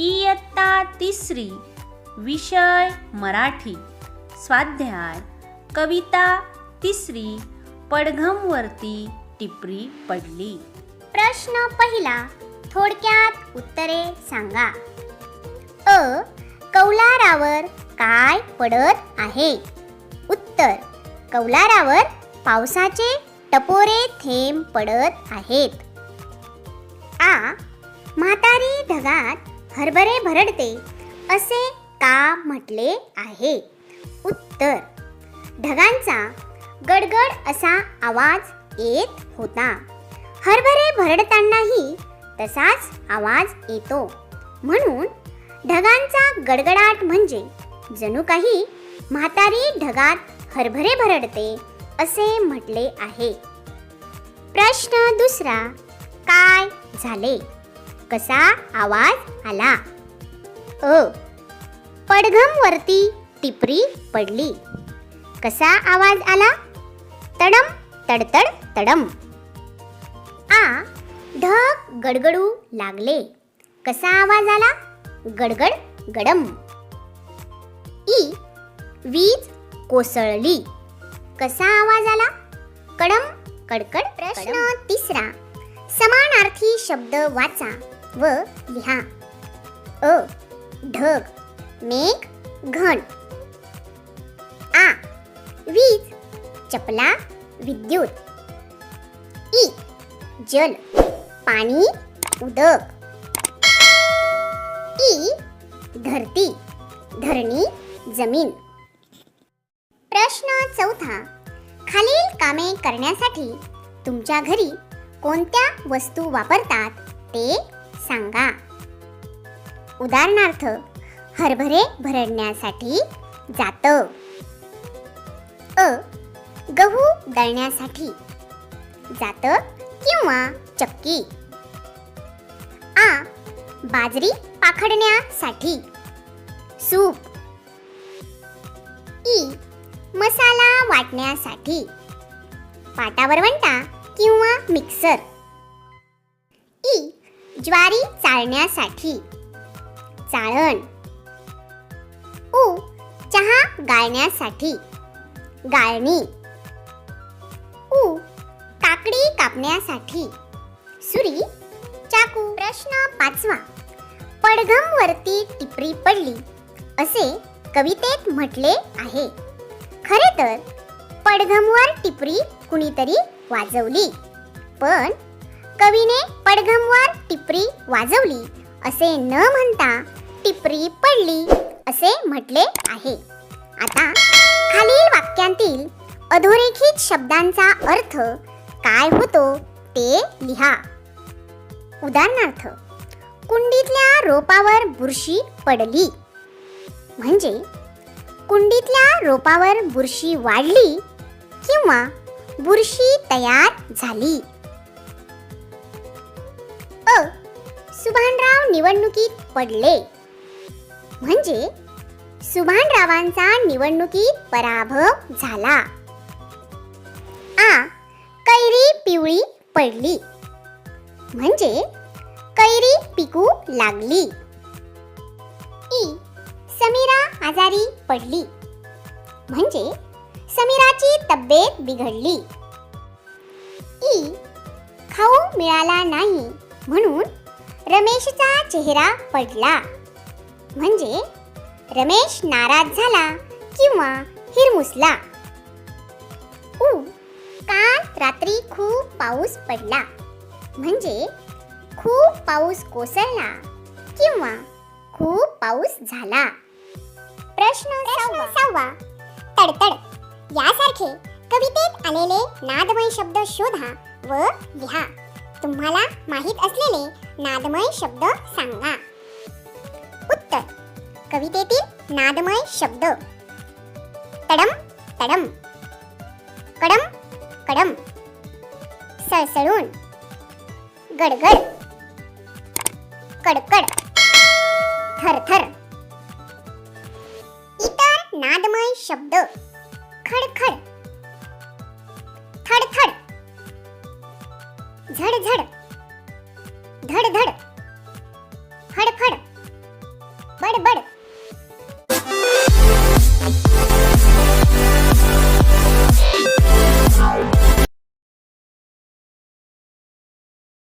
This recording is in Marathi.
इयत्ता तिसरी विषय मराठी स्वाध्याय कविता तिसरी पडघमवरती टिपरी पडली. प्रश्न पहिला थोडक्यात उत्तरे सांगा. अ कौलारावर काय पडत आहे? उत्तर कौलारावर पावसाचे टपोरे थेंब पडत आहेत. आ म्हातारी ढगात हरभरे भरडते असे का म्हटले आहे? उत्तर ढगांचा गडगड असा आवाज येत होता. हरभरे भरडतानाही तसाच आवाज येतो. म्हणून ढगांचा गडगडाट म्हणजे जणू काही म्हातारी ढगात हरभरे भरडते असे म्हटले आहे. प्रश्न दुसरा काय झाले? कसा आवाज आला? अ. पडघम टिपरी पडली. कसा आवाज आला? तडम तडतड तडम. आ. ढग गडगडू लागले. कसा आवाज आला? गडगड गडम. ई. वीज कोसळली. कसा आवाज आला? कडम कडकड प्रश्न तिसरा. समानार्थी शब्द वाचा. व लिहा. अ ढग मेघ घन. आ वीज चपला विद्युत. ई जल पाणी उदक. ई धरती धरणी जमीन. प्रश्न चौथा. खालील कामे करण्यासाठी तुमच्या घरी कोणत्या वस्तू वापरतात ते सांगा. उदाहरणार्थ हरभरे भरडण्यासाठी जात. अ गहू दळण्यासाठी जात किंवा चक्की. आ बाजरी पाखडण्यासाठी सूप. ई मसाला वाटण्यासाठी पाटावरवंटा किंवा मिक्सर. ज्वारी चाळण्यासाठी चाळण. उ चहा गाळण्यासाठी. गाळणी. उ काकडी कापण्यासाठी. सुरी चाकू. प्रश्न पाचवा. पडघम वरती टिपरी पडली असे कवितेत म्हटले आहे. खरे तर पडघमवर टिपरी कुणीतरी वाजवली. पण कवीने पडघमवार टिपरी वाजवली. असे न म्हणता टिपरी पडली असे म्हटले आहे. आता खालील वाक्यांतील अधोरेखित शब्दांचा अर्थ काय होतो ते लिहा. उदाहरणार्थ कुंडीतल्या रोपावर बुरशी पडली. म्हणजे कुंडीतल्या रोपावर बुरशी वाढली किंवा बुरशी तयार झाली. अ सुभानराव निवडणुकीत पडले. म्हणजे सुभानरावांचा निवडणुकीत पराभव झाला. आ कैरी पिवळी पडली. म्हणजे कैरी पिकू लागली. ई समीरा आजारी पडली. म्हणजे समीराची तब्येत बिघडली. ई खाऊ मिळाला नाही. म्हणून रमेशचा चेहरा पडला. म्हणजे रमेश नाराज झाला किंवा हिरमुसला. ऊ काल रात्री खूप पाऊस पडला. म्हणजे खूप पाऊस कोसळला किंवा खूप पाऊस झाला. प्रश्न सहावा तडतड. यासारखे कवितेत आलेले नादमय शब्द शोधा व लिहा. तुम्हाला माहीत असलेले नादमय शब्द सांगा. उत्तर. कवितेतील नादमय शब्द. तडम तडम. कडम कडम. सळसळून. गडगड. कडकड. थरथर. इतर नादमय शब्द. खडखड. झड झड.